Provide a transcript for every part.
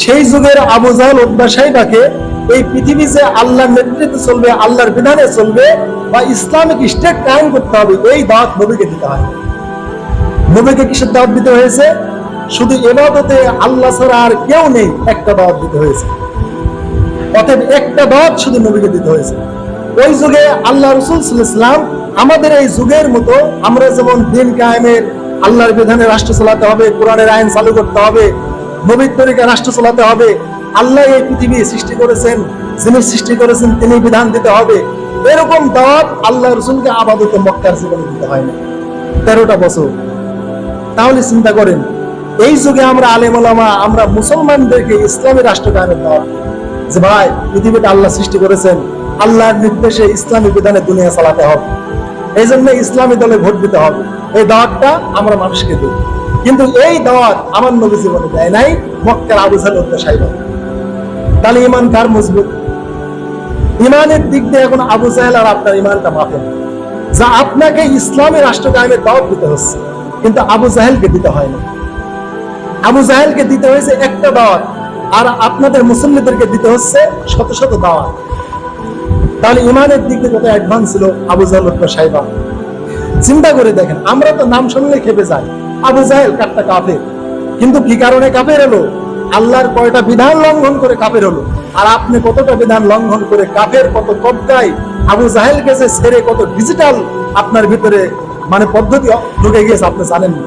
সেই যুগের আবু জাহেল উদ্বা সাহেবাকে এই পৃথিবী যে আল্লাহর নেতৃত্বে চলবে, আল্লাহর বিধানে চলবে বা ইসলামিক স্টেট কায়েম করতে হবে, এই দাওয়াত নবীকে দিতে হয়। নবীকে কিসের দাওয়াত দিতে হয়েছে? শুধু এবাদতে আল্লাহ ছাড়া আর কেউ নেই, একটা দাওয়াত দিতে হয়েছে। অতএব একটা দাওয়াত শুধু নবীকে দিতে হয়েছে। ওই যুগে আল্লাহ রসুল ইসলাম আমাদের এই যুগের মতো আমরা যেমন দিন কায়েমের আল্লাহর বিধানে রাষ্ট্র চালাতে হবে, কোরআনের আইন চালু করতে হবে নবীর তরিকা রাষ্ট্র চালাতে হবে। আল্লাহ এই পৃথিবী সৃষ্টি করেছেন, যিনি সৃষ্টি করেছেন, তিনি বিধান দিতে হবে। এরকম দাওয়াত আল্লাহ রসুলকে আপাতত মক্কার জীবনে দিতে হয় না তেরোটা বছর। তাহলে চিন্তা করেন, এই যুগে আমরা আলেম ওলামা, আমরা মুসলমানদেরকে ইসলামী রাষ্ট্র কায়েমের দাওয়াত। যে ভাই, পৃথিবীতে আল্লাহ সৃষ্টি করেছেন, আল্লাহর নির্দেশে ইসলামী বিধানে দুনিয়া চালাতে হবে। এই জন্য ইসলামী দলে ভোট দিতে হবে। এই দাওয়াতটা আমরা মানুষকে দিই। কিন্তু এই দাওয়াত আমার নবী জীবনে দেয় নাই, মক্কার আবু জাহেল সাহেব। তাহলে ইমান কার মজবুত? ইমানের দিক দিয়ে এখন আবু জাহেল আর আপনার ইমানটা মাপে যা আপনাকে ইসলামী রাষ্ট্র কায়েমের দাওয়াত দিতে হচ্ছে, কিন্তু আবু জাহেলকে দিতে হয় না। আবু জাহেলকে দিতে হয়েছে একটা দাওয়াত, আর আপনাদের মুসল্লিদেরকে দিতে হচ্ছে শত শত দাওয়াত। তাহলে ইমানের দিক দিয়ে কত অ্যাডভান্স ছিল আবু জাহেল সাহেবা? চিন্তা করে দেখেন, আমরা তো নাম শুনলে খেপে যাই। আবু জাহেল কাটটা কাফের। কিন্তু কি কারণে কাফের হলো? আল্লাহর কয়টা বিধান লঙ্ঘন করে কাফের হলো? আর আপনি কতটা বিধান লঙ্ঘন করে কাফের, কত কবকায় আবু জাহেলকে যে ছেড়ে, কত ডিজিটাল আপনার ভিতরে মানে পদ্ধতি ঢুকে গিয়েছে, আপনি জানেন না।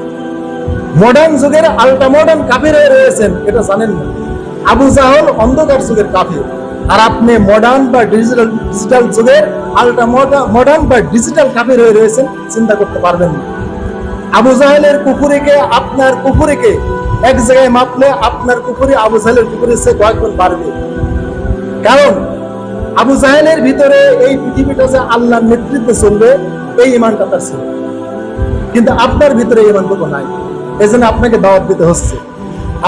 মডার্ন যুগের আল্ট্রা মডার্ন কাফের হয়ে রয়েছেন, এটা জানেন না। আবু জাহল অন্ধকার যুগের কাফের। আর আপনি মডার্ন বা ডিজিটাল ডিজিটাল যুগের আল্ট্রা মডার্ন বা ডিজিটাল কাফের হয়ে রয়েছেন, চিন্তা করতে পারবেন না। আবু জাহেলের কুকুরিকে, আপনার কুকুরিকে এক জায়গায় মাপলে আপনার কুকুরি আবু জাহেলের কুকুরের চেয়ে কয়েক গুণ বাড়বে কারণ আবু জাহেলের ভিতরে এই পৃথিবীটা যে আল্লাহর নেতৃত্বে চলবে, এই ইমানটা তার ছিল। কিন্তু আপনার ভিতরে এই ইমানটুকু নাই। এই জন্য আপনাকে দাওয়াত দিতে হচ্ছে।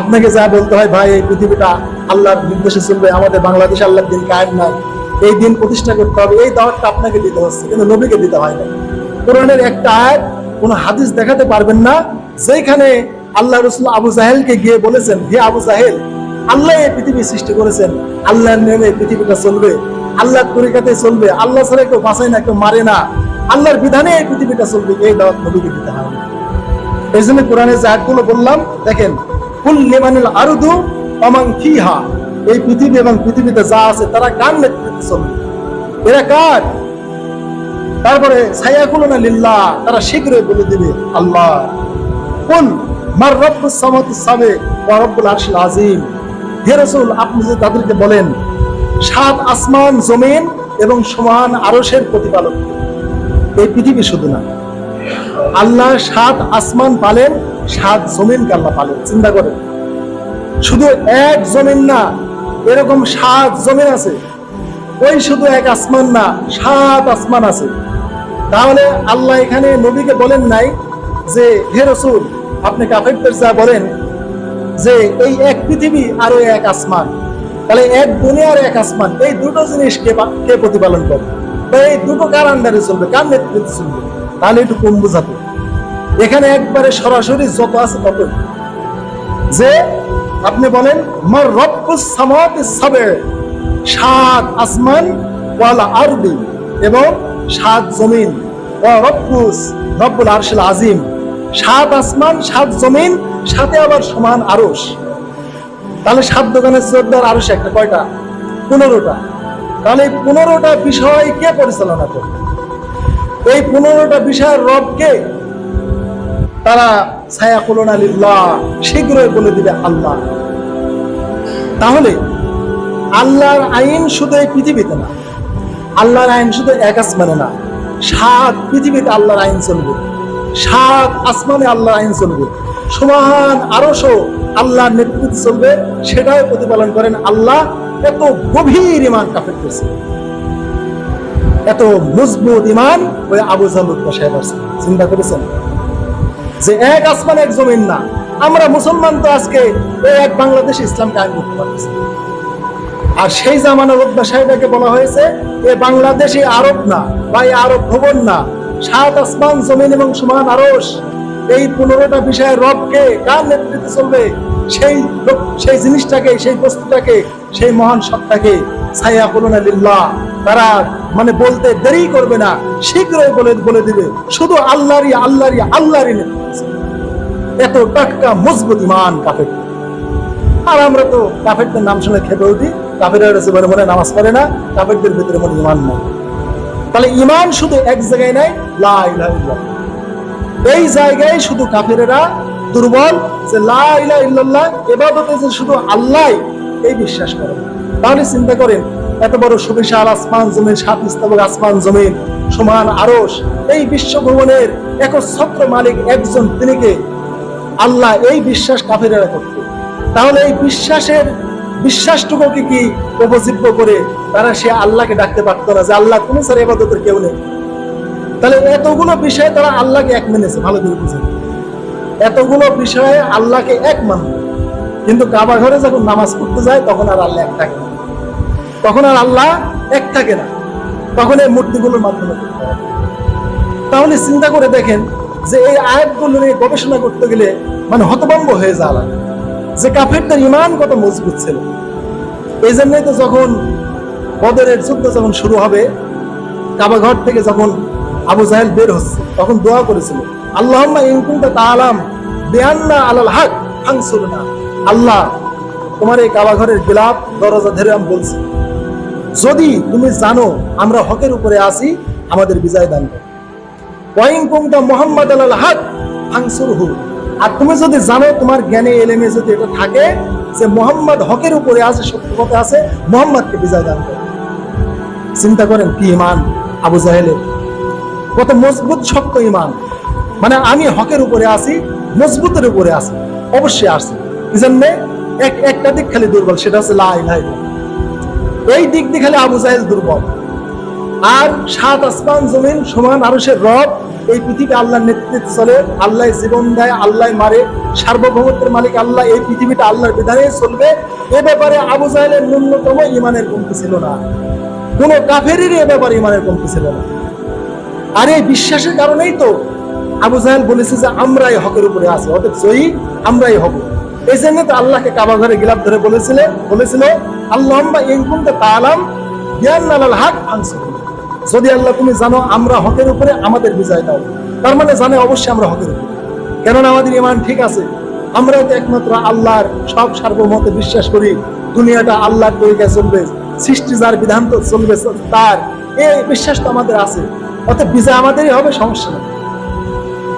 আপনাকে যা বলতে হয়, ভাই, এই পৃথিবীটা আল্লাহর নির্দেশে চলবে, আমাদের বাংলাদেশে আল্লাহর দিন কায়েম নাই। এই দিন প্রতিষ্ঠা করতে হবে। এই দাওয়াতটা আপনাকে দিতে হচ্ছে, কিন্তু নবীকে দিতে হয় না কোরআনের একটা আয়াত কোন হাদিস দেখাতে পারবেন না যেখানে আল্লাহ রসুল আবু জাহেলকে গিয়ে বলেছেন, হে আবু জাহেল, আল্লাহ এই পৃথিবী সৃষ্টি করেছেন, আল্লাহর নেমে পৃথিবীটা চলবে, আল্লাহর তরিকাতে চলবে, আল্লাহ ছাড়া কেউ বাঁচায় না, কেউ মারে না, আল্লাহর বিধানে এই পৃথিবীটা চলবে, এই দাওয়াত নবীকে দিতে না এই জন্য কোরআনে যে বললাম, দেখেন, কুল লিমানিল আরদু অমাং ফিহা এই পৃথিবী এবং পৃথিবীতে যা আছে, তারা কার নেতৃত্বে চলবে? এরা কার? তারপরে তারা শীঘ্রই বলে দিবে, আল্লাহ কোন রাসূল, আপনি যে তাদেরকে বলেন, সাত আসমান জমিন এবং সমান প্রতিপালক। এই পৃথিবী শুধু না, আল্লাহ সাত আসমান পালেন, সাত আল্লাহ পালেন, চিন্তা করেন। শুধু এক জমিন না, এরকম সাত জমিন আছে। ওই শুধু এক আসমান না, সাত আসমান আছে। তাহলে আল্লাহ এখানে নবীকে বলেন নাই যে, হে রসুল, আপনি কাফেরদের যা বলেন যে, এই এক পৃথিবী আর ওই এক আসমান। তাহলে এক দুনিয়ার এক আসমান, এই দুটো জিনিস কে কে প্রতিপালন করবে বা এই দুটো কার আন্ডারে চলবে? কার নেতৃত্বে চলবে? তাহলে একটু কম বোঝাতে এখানে একবারে সরাসরি যত আছে তত। যে, আপনি বলেন, মার রব্বুস সাবে সাত আসমান, ওয়াল আরদি এবং সাত জমিন। আজিম। সাত আসমান, সাত জমিন, সাথে আবার সমান আরশ। তাহলে সাত দোকানের চোদ্দার আরশ একটা কয়টা? পনেরোটা। তাহলে এই পনেরোটা বিষয় কে পরিচালনা করবে? এই পনেরোটা বিষয়ের রব কে তারা ছায়া কুলনা লিল্লাহ, শীঘ্রই বলে দিবে আল্লাহ। তাহলে আল্লাহর আইন শুধু এই পৃথিবীতে না আল্লাহর আইন শুধু এক আসমানে না, সাত পৃথিবীতে আল্লাহর আইন চলবে। সাত আসমানে আল্লাহর আইন চলবে। সমান আরশও আল্লাহর নেতৃত্বে চলবে, সেটাও প্রতিপালন করেন আল্লাহ। এত গভীর ইমান কাফের করছে। এত মজবুত ইমান ওই আবু জালুদ সাহেব আছে। চিন্তা করেছেন? যে এক আসমান এক জমিন না, আমরা মুসলমান তো আজকে এই এক বাংলাদেশে ইসলামকে কায়েম করতে পারতেছি আর সেই জামানা রব্বা সাহেবাকে বলা হয়েছে, এ বাংলাদেশে আরব না, বা এই আরব ভবন না, সাত আসমান, জমিন এবং সমান আরস এই পনেরোটা বিষয়ের রবকে কার নেতৃত্বে চলবে? সেই সেই জিনিসটাকে, সেই বস্তুটাকে, সেই মহান সত্তাকে ছায়া বলুন লিল্লাহ তারা মানে বলতে দেরি করবে না, শীঘ্রই বলে বলে দিবে, শুধু আল্লাহরই আল্লাহরই আল্লাহরই নেতৃত্ব। এত টাটকা, মজবুত ইমান কাফের। আর আমরা তো কাফেরদের নাম শুনে খেপে উঠি। কাফেরের জীবনে মনে নামাজ পড়ে না ভিতরে মনে ইমান নাই। তাহলে ইমান শুধু এক জায়গায় নাই এই জায়গায় শুধু কাফেরেরা দুর্বল যে ইল্লাল্লাহ, এবাদতে যে শুধু আল্লাহ, এই বিশ্বাস করে তাহলে চিন্তা করেন, এত বড় সুবিশাল আসমান জমিন, সাত আসমান জমিন, সমান আরস এই মালিক একজন তিনিকে আল্লাহ, এই বিশ্বাস কাফেরেরা করত। তাহলে এই বিশ্বাসের বিশ্বাসটুকুকে কি উপজীব্য করে তারা সে আল্লাহকে ডাকতে পারতো না, যে আল্লাহ তুমি স্যার এবাদতের কেউ নেই? তাহলে এতগুলো বিষয়ে তারা আল্লাহকে এক মেনেছে, ভালো করে বুঝে এতগুলো বিষয়ে আল্লাহকে এক মানবে কিন্তু কাবা ঘরে যখন নামাজ পড়তে যায়, তখন আর আল্লাহ এক থাকে না। তখন আর আল্লাহ এক থাকে না। তখন এই মূর্তিগুলোর মাধ্যমে তাহলে চিন্তা করে দেখেন যে এই আয়াতগুলো নিয়ে গবেষণা করতে গেলে মানে হতভম্ব হয়ে যাওয়া লাগে। যে কাফেরদের ইমান কত মজবুত ছিল। এই জন্যই তো যখন বদরের যুদ্ধ যখন শুরু হবে কাবাঘর থেকে যখন আবু জাহেল বের হচ্ছে, তখন দোয়া করেছিল, আল্লাহম্মা ইনকুনতা তাআলাম বিআন্না আলাল হক ফানসুরনা। আল্লাহ তোমার এই কাবাঘরের গিলাপ দরজা ধরে আমি বলছি, যদি তুমি জানো আমরা হকের উপরে আছি, আমাদের বিজয় দান করো। ওয়াইন কুমটা মোহাম্মদ আল হক ফাংসুরহু আর তুমি যদি জানো তোমার জ্ঞানে এলেমে যদি এটা থাকে যে মোহাম্মদ হকের উপরে আছে সত্য আছে, মোহাম্মদকে বিজয় দান করো। চিন্তা করেন কি ইমান? আবু জাহেলের। কত মজবুত, শক্ত ইমান। মানে আমি হকের উপরে আছি, মজবুতের উপরে আছি, অবশ্যই আসি এই জন্য এক, একটা দিক খালি দুর্বল, সেটা হচ্ছে লাই লাই। এই দিক দিয়ে খালি আবু জাহেল দুর্বল। আর সাত আসমান জমিন সমান আরশের রব এই পৃথিবী আল্লাহর নেতৃত্বে চলে আল্লাহ জীবন দেয় আল্লাহ মারে। সার্বভৌমত্বের মালিক আল্লাহ, এই পৃথিবীটা আল্লাহর বিধানে চলবে। এ ব্যাপারে আবু জাহেলের ন্যূনতম ইমানের কমতি ছিল না। কোন কাফেরই এ ব্যাপারে ইমানের কমতি ছিল না। আর এই বিশ্বাসের কারণেই তো আবু জাহেল বলেছে যে, আমরাই হকের উপরে আছি। অতএব জয়ী আমরাই হব। এই জন্য তো আল্লাহকে কাবা ঘরে গিলাপ ধরে বলেছিলে, বলেছিল আল্লাহ ইনকুমতে তালাম জ্ঞান আলাল হক আনসুর যদি আল্লাহ তুমি জানো আমরা হকের উপরে আমাদের বিজয় দাও। তার মানে জানে অবশ্যই আমরা হকের উপরে। কেননা আমাদের ইমান ঠিক আছে। আমরা তো একমাত্র আল্লাহর সব সার্বভৌমতে বিশ্বাস করি। দুনিয়াটা আল্লাহর তরিকায় চলবে। সৃষ্টি যার বিধান তো চলবে তার। এই বিশ্বাস তো আমাদের আছে। অর্থাৎ বিজয় আমাদেরই হবে, সমস্যা নেই।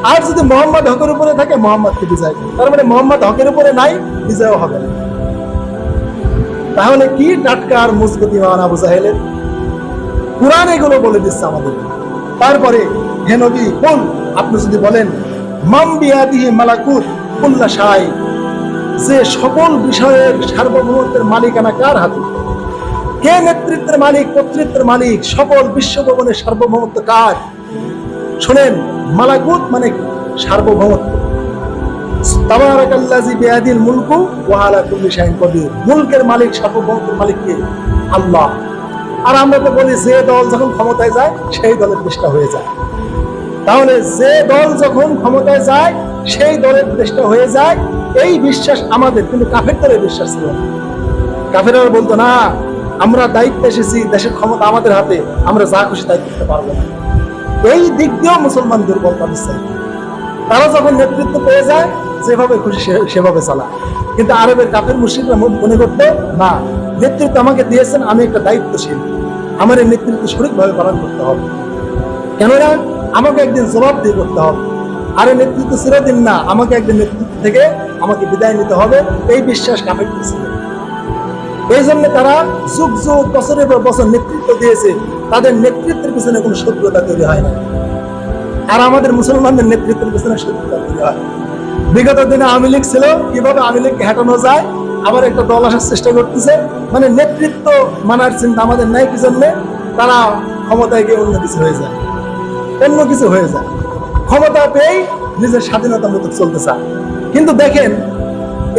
আর যদি মোহাম্মদ হকের উপরে থাকে, মোহাম্মদকে বিজয় তার মানে মোহাম্মদ হকের উপরে নাই, বিজয়ও হবে না। তাহলে কি টাটকা আর মজবুত ইমান আবু জাহেলের? কোরআন এগুলো বলে দিচ্ছে আমাদের। তারপরে, হে নবী কোন আপনি যদি বলেন যে সকল বিষয়ের সার্বভৌমত্বের মালিকানা কার হাতে? কে নেতৃত্বের মালিক, কর্তৃত্বের মালিক, সকল বিশ্বভবনের সার্বভৌমত্ব কার? শোনেন, মালাকুত মানে সার্বভৌমত্ব। মুলকু ওয়া আলা কুল্লি কদির। মুলকের মালিক, সার্বভৌমত্বের মালিক কে? আল্লাহ। আর আমরা তো বলি যে দল যখন ক্ষমতায় যায়, সেই দলের দেশটা হয়ে যায়। তাহলে যে দল যখন ক্ষমতায় যায়, সেই দলের দেশটা হয়ে যায়। এই বিশ্বাস আমাদের, কিন্তু কাফের দলের বিশ্বাস ছিল কাফেরা বলতো, না, আমরা দায়িত্বে এসেছি, দেশের ক্ষমতা আমাদের হাতে, আমরা যা খুশি তাই করতে পারব না। এই দিক দিয়েও মুসলমান দুর্বল পাকিস্তান তারা যখন নেতৃত্ব পেয়ে যায়, যেভাবে খুশি সেভাবে চালা কিন্তু আরবের কাফের মুসলিমরা মনে করতো, না নেতৃত্ব আমাকে দিয়েছেন, আমি একটা দায়িত্বশীল। আমার এই নেতৃত্ব সঠিকভাবে পালন করতে হবে। কেননা, আমাকে একদিন জবাব দিয়ে করতে হবে। আর এই নেতৃত্ব চিরদিন না, আমাকে একদিন নেতৃত্ব থেকে আমাকে বিদায় নিতে হবে, এই বিশ্বাস কাফের ছিল এই জন্য তারা যুগ যুগ, বছরের পর বছর নেতৃত্ব দিয়েছে। তাদের নেতৃত্বের পিছনে কোনো শত্রুতা তৈরি হয় না। আর আমাদের মুসলমানদের নেতৃত্বের পিছনে শত্রুতা তৈরি হয়। বিগত দিনে আওয়ামী লীগ ছিল, কীভাবে আওয়ামী লীগকে হাঁটানো যায় আবার একটা দল আসার চেষ্টা করতেছে। মানে নেতৃত্ব মানার চিন্তা আমাদের নাই কি জন্যে তারা ক্ষমতায় গিয়ে অন্য কিছু হয়ে যায়। অন্য কিছু হয়ে যায়। ক্ষমতা পেয়েই নিজের স্বাধীনতা মতো চলতে চায়। কিন্তু দেখেন,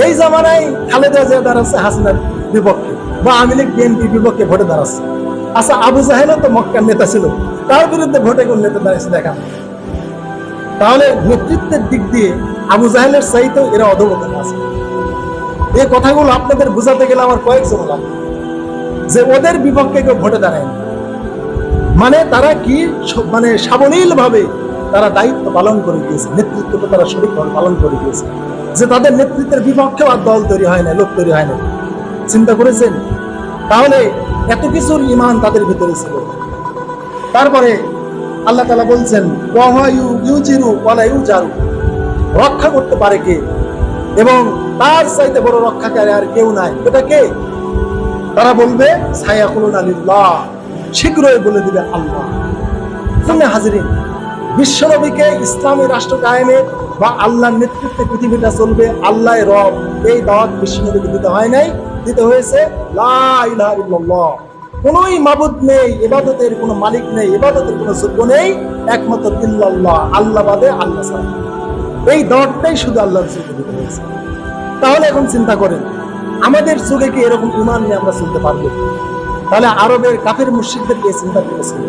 এই জামানায় খালেদা জিয়া দাঁড়াচ্ছে হাসিনার বিপক্ষে, বা আওয়ামী লীগ বিএনপির বিপক্ষে ভোটে দাঁড়াচ্ছে। আচ্ছা আবু জাহেলও তো মক্কার নেতা ছিল। তার বিরুদ্ধে ভোটে কোন নেতা দাঁড়িয়েছে দেখা। তাহলে নেতৃত্বের দিক দিয়ে আবু জাহেলের চাইতেও এরা অধবতন আছে। এই কথাগুলো আপনাদের বোঝাতে গেলে আমার কয়েকজন লাগবে যে ওদের বিপক্ষে কেউ ভোটে দাঁড়ায় মানে তারা কি মানে সাবলীল ভাবে তারা দায়িত্ব পালন করে গিয়েছে, নেতৃত্বকে তারা সঠিকভাবে পালন করে গিয়েছে। যে তাদের নেতৃত্বের বিপক্ষেও আর দল তৈরি হয় না, লোক তৈরি হয় না। চিন্তা করেছেন? তাহলে এত কিছুর ইমান তাদের ভিতরে ছিল। তারপরে আল্লাহ তালা বলছেন রক্ষা করতে পারে কে? এবং তার চাইতে বড় রক্ষাকারী আর কেউ নাই। এটা কে? তারা বলবে শীঘ্রই বলে দিবে আল্লাহ। শুনে হাজিরিন, বিশ্বনবীকে ইসলামী রাষ্ট্র কায়েমে বা আল্লাহর নেতৃত্বে পৃথিবীটা চলবে আল্লাহ রব। এই দাওয়াত বিশ্বনবীকে দিতে হয় নাই। দিতে হয়েছে, লা ইলাহা ইল্লাল্লাহ। কোনোই মাবুদ নেই, ইবাদতের কোনো মালিক নেই এবাদতের কোনো যোগ্য নেই। একমাত্র ইল্লাল্লাহ। আল্লাহ বাদে আল্লাহ ছাড়া। এই দরটাই শুধু আল্লাহর চোখে দিতে হয়েছে। তাহলে এখন চিন্তা করেন, আমাদের চোখে কি এরকম ইমান নিয়ে আমরা চলতে পারব? তাহলে আরবের কাফের মুর্শিদদেরকে চিন্তা করেছিল